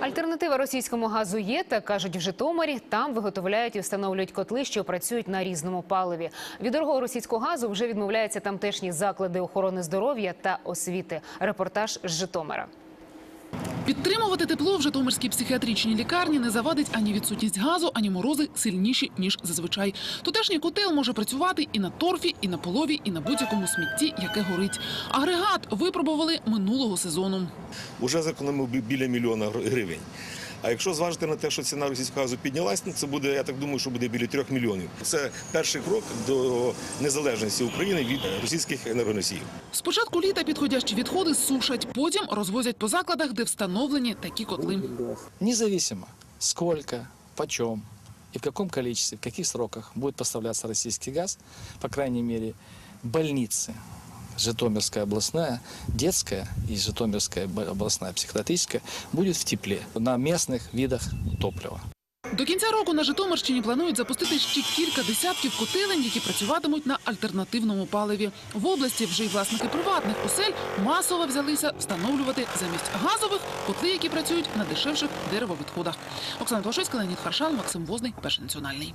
Альтернатива російському газу є, та кажуть в Житомирі. Там виготовляють і встановлюють котли, що працюють на різному паливі. Від дорогого російського газу вже відмовляються тамтешні заклади охорони здоров'я та освіти. Репортаж з Житомира. Підтримувати тепло в Житомирській психіатричній лікарні не завадить ані відсутність газу, ані морози сильніші ніж зазвичай. Тутешній котел може працювати і на торфі, і на полові, і на будь-якому смітті, яке горить. Агрегат випробували минулого сезону. Уже зекономив біля мільйона гривень. А якщо зважити на те, що ціна російського газу піднялась, ну, це буде, я так думаю, що буде біля трьох мільйонів. Це перший крок до незалежності України від російських енергоносіїв. З початку літа підходящі відходи сушать, потім розвозять по закладах, де встановлені такі котли. Независимо, сколько, почем и в каком количестве, в каких сроках будет поставляться российский газ, по крайней мере, больницы, Житомирская областная, детская и Житомирская областная психиатрическая будет в тепле на местных видах топлива. До кінця року на Житомирщині планують запустити ще кілька десятків котелень, які працюватимуть на альтернативному паливі. В області вже й власники приватних осель масово взялися встановлювати замість газових котли, які працюють на дешевших деревовідходах. Оксана Тлашовська, Леонід Харшан, Максим Возний, Перший національний.